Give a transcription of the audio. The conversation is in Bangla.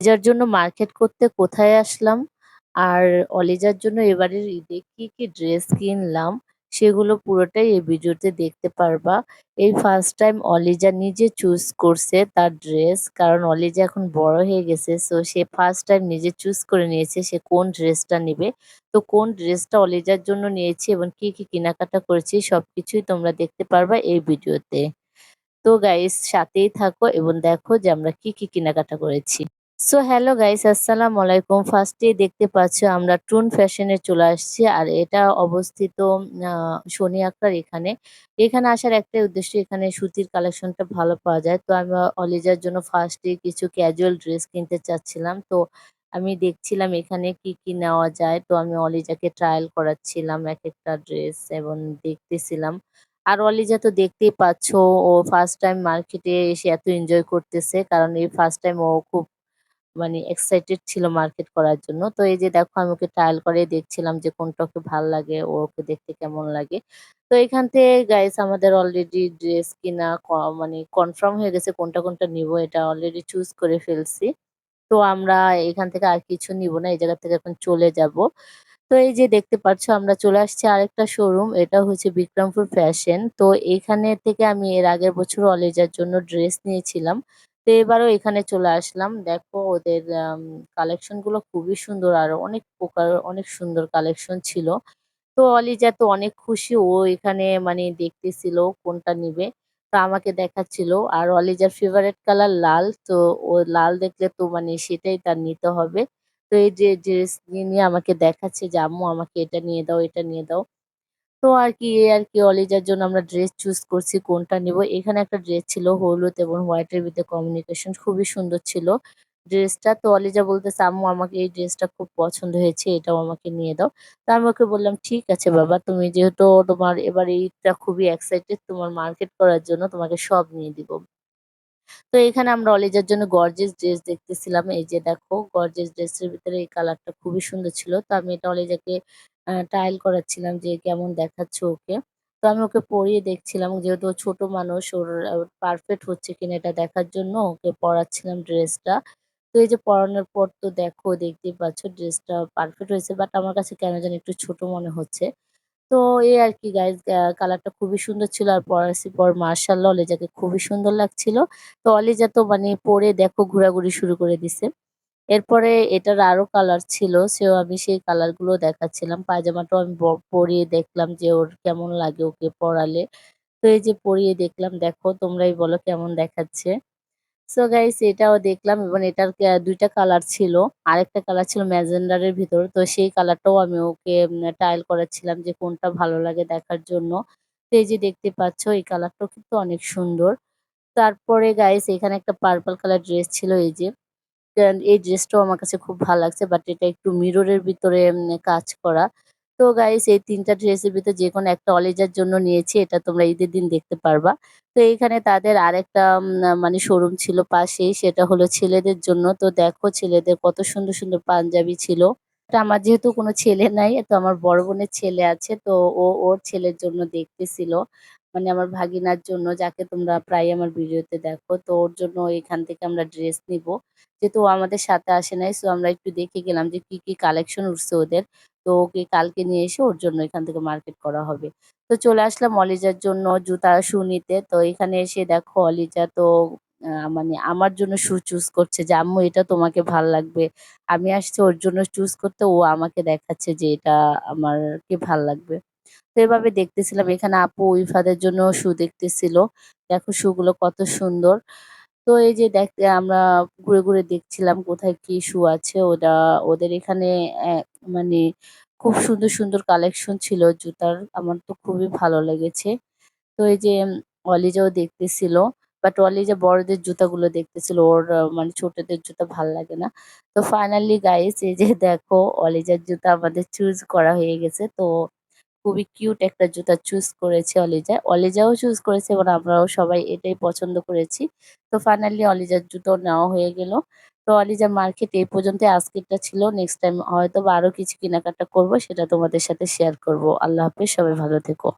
যার জন্য মার্কেট করতে কোথায় আসলাম? আর অলিজার জন্য এবারের ঈদে কি কি ড্রেস কিনলাম? সেগুলো পুরোটাই এই ভিডিওতে দেখতে পারবা। এই ফার্স্ট টাইম অলিজা নিজে চুজ করছে তার ড্রেস কারণ অলিজা এখন বড় হয়ে গেছে সো সে ফার্স্ট টাইম নিজে চুজ করে নিয়েছে সে কোন ড্রেসটা নেবে। তো কোন ড্রেসটা অলিজার জন্য নিয়েছি এবং কি কি কেনাকাটা করেছি সবকিছুই তোমরা দেখতে পারবা এই ভিডিওতে। তো গাইস সাথেই থাকো এবং দেখো যে আমরা কি কি কেনাকাটা করেছি। সো হ্যালো গাইস আসসালামু আলাইকুম ফার্স্টেই দেখতে পাচ্ছ আমরা টুন ফ্যাশনে চলে আসছি আর এটা অবস্থিত শনি আখড়ার এখানে। এখানে আসার একটাই উদ্দেশ্য, এখানে সুতির কালেকশনটা ভালো পাওয়া যায়। তো আমি অলিজার জন্য ফার্স্টে কিছু ক্যাজুয়াল ড্রেস কিনতে চাচ্ছিলাম। তো আমি দেখছিলাম এখানে কি কি নেওয়া যায়। তো আমি অলিজাকে ট্রায়াল করাচ্ছিলাম এক একটা ড্রেস এবং দেখতেছিলাম। আর অলিজা তো দেখতেই পাচ্ছ, ও ফার্স্ট টাইম মার্কেটে এসে এত এনজয় করতেছে। কারণ এই ফার্স্ট টাইম ও খুব মানে এক্সাইটেড ছিল মার্কেট করার জন্য। তো এই যে দেখো আমি ওকে ট্রায়াল করে দেখছিলাম যে কোনটা ওকে ভালো লাগে, ও ওকে দেখতে কেমন লাগে। তো এখান থেকে গাইস আমাদের অলরেডি ড্রেস কিনা, ক- মানে কনফার্ম হয়ে গেছে কোনটা কোনটা নিব, এটা অলরেডি চুজ করে ফেলছি। তো আমরা এখান থেকে আর কিছু নিব না, এই জায়গা থেকে এখন চলে যাব। তো এই যে দেখতে পাচ্ছ আমরা চলে আসছি আরেকটা শোরুম এটা হচ্ছে বিক্রমপুর ফ্যাশন তো এখানে থেকে আমি এর আগের বছর অলেজার জন্য ড্রেস নিয়েছিলাম। তো এবারও এখানে চলে আসলাম। দেখো ওদের কালেকশনগুলো খুবই সুন্দর। আর অনেক প্রকার, অনেক সুন্দর কালেকশন ছিল। তো অলিজা তো অনেক খুশি। ও এখানে মানে দেখতেছিল কোনটা নিবে। তো আমাকে দেখাচ্ছিল। আর অলিজার ফেভারেট কালার লাল। তো ও লাল দেখলে তো মানে সেটাই তার নিতে হবে। তো এই যে ড্রেস নিয়ে নিয়ে আমাকে দেখাচ্ছে যে, আম্মু, আমাকে এটা নিয়ে দাও, এটা নিয়ে দাও। তো আর কি এ আর কি অলিজার জন্য আমরা ড্রেস চুজ করছি, কোনটা নিব। এখানে একটা ড্রেস ছিল হলুদ এবং হোয়াইট এর ভিতরে কমিউনিকেশন খুবই সুন্দর ছিল ড্রেসটা তো অলিজা বলতে আম্মু, আমাকে এই ড্রেসটা খুব পছন্দ হয়েছে, এটাও আমাকে নিয়ে দাও। তো আমি ওকে বললাম, ঠিক আছে বাবা, তুমি যেহেতু তোমার এবার এইটা খুবই এক্সাইটেড তোমার মার্কেট করার জন্য তোমাকে সব নিয়ে দিব। তো এখানে আমরা অলিজার জন্য গর্জেস ড্রেস দেখতেছিলাম। এই যে দেখো গর্জেস ড্রেসের ভিতরে এই কালারটা খুবই সুন্দর ছিল। তো আমি এটা অলিজাকে ট্রায়াল করাচ্ছিলাম যে কেমন দেখাচ্ছে ওকে। তো আমি ওকে পরিয়ে দেখছিলাম, যেহেতু ও ছোট মানুষ, ওর পারফেক্ট হচ্ছে কিনা এটা দেখার জন্য ওকে পরাচ্ছিলাম ড্রেসটা তো এই যে পরানোর পর তো দেখো, দেখতেই পাচ্ছ ড্রেসটা পারফেক্ট হয়েছে বাট আমার কাছে কেন জানি একটু ছোট মনে হচ্ছে। তো এই আর কি গাইজ কালারটা খুবই সুন্দর ছিল আর পরার পর মার্শাল্লাহ অলিজাকে খুবই সুন্দর লাগছিল। তো অলিজা তো মানে পরে দেখো ঘোরাঘুরি শুরু করে দিছে। এরপরে এটার আরও কালার ছিল, সেও আমি সেই কালারগুলো দেখাচ্ছিলাম। পায়জামাটাও আমি পরিয়ে দেখলাম যে ওর কেমন লাগে ওকে পরালে। তো এই যে পরিয়ে দেখলাম, দেখো তোমরাই বলো কেমন দেখাচ্ছে। সো গাইস এটাও দেখলাম। এবং এটার দুইটা কালার ছিল। আরেকটা কালার ছিল ম্যাজেন্ডারের ভিতর। তো সেই কালারটাও আমি ওকে ট্রায়াল করাচ্ছিলাম যে কোনটা ভালো লাগে দেখার জন্য। তো যে দেখতে পাচ্ছ, এই কালারটাও কিন্তু অনেক সুন্দর। তারপরে গাইস এখানে একটা পার্পল কালার ড্রেস ছিল এই যে। এই ড্রেসটাও আমার কাছে খুব ভালো লাগছে বাট এটা একটু মিররের ভিতরে কাজ করা। তো গাইস এই তিনটা ড্রেসের ভিতরে যে কোনো একটা অলেজার জন্য নিয়েছি, এটা তোমরা ঈদের দিন দেখতে পারবা। তো এইখানে তাদের আরেকটা মানে শোরুম ছিল পাশেই সেটা হলো ছেলেদের জন্য। তো দেখো ছেলেদের কত সুন্দর সুন্দর পাঞ্জাবি ছিল। আমার যেহেতু কোনো ছেলে নাই, তো আমার বড় বোনের ছেলে আছে, তো ও ওর ছেলের জন্য দেখতেছিল মানে আমার ভাগিনার জন্য, যাকে তোমরা প্রায় আমার ভিডিওতে দেখো। তো ওর জন্য এখান থেকে আমরা ড্রেস নিব। যেহেতু ও আমাদের সাথে আসে নাই সো আমরা একটু দেখে গেলাম যে কি কি কালেকশন উঠছে ওদের। তো ওকে কালকে নিয়ে এসে ওর জন্য এখান থেকে মার্কেট করা হবে। তো চলে আসলাম অলিজার জন্য জুতা শু নিতে। তো এখানে এসে দেখো অলিজা তো মানে আমার জন্য শু চুজ করছে যে, আম্মু, এটা তোমাকে ভালো লাগবে। আমি আসছি ওর জন্য চুজ করতে। ও আমাকে দেখাচ্ছে যে, এটা আমার কি ভালো লাগবে। তো এভাবে দেখতেছিলাম। এখানে আপু ইফাদের জন্য শু দেখতেছিল। দেখো শু গুলো কত সুন্দর। তো এই যে দেখতে আমরা ঘুরে ঘুরে দেখছিলাম কোথায় কি শু আছে ওরা ওদের এখানে মানে খুব সুন্দর সুন্দর কালেকশন ছিল জুতার, আমার তো খুবই ভালো লেগেছে। তো এই যে অলিজাও দেখতেছিল বাট অলিজা বড়দের জুতাগুলো দেখতেছিল, ওর মানে ছোটদের জুতা ভালো লাগে না। তো ফাইনালি গাইস এই যে দেখো, অলিজার জুতা আমাদের চুজ করা হয়ে গেছে, তো খুবই কিউট একটা জুতা চুজ করেছে অলিজা। অলিজাও চুজ করেছে এবং আমরাও সবাই এটাই পছন্দ করেছি। তো ফাইনালি অলিজার জুতো নেওয়া হয়ে গেল। তো অলিজা মার্কেট এই পর্যন্ত, আজকেরটা ছিল। নেক্সট টাইম হয়তো বা আরও কিছু কেনাকাটা করব, সেটা তোমাদের সাথে শেয়ার করব। আল্লাহ হাফেজ, সবাই ভালো থেকো।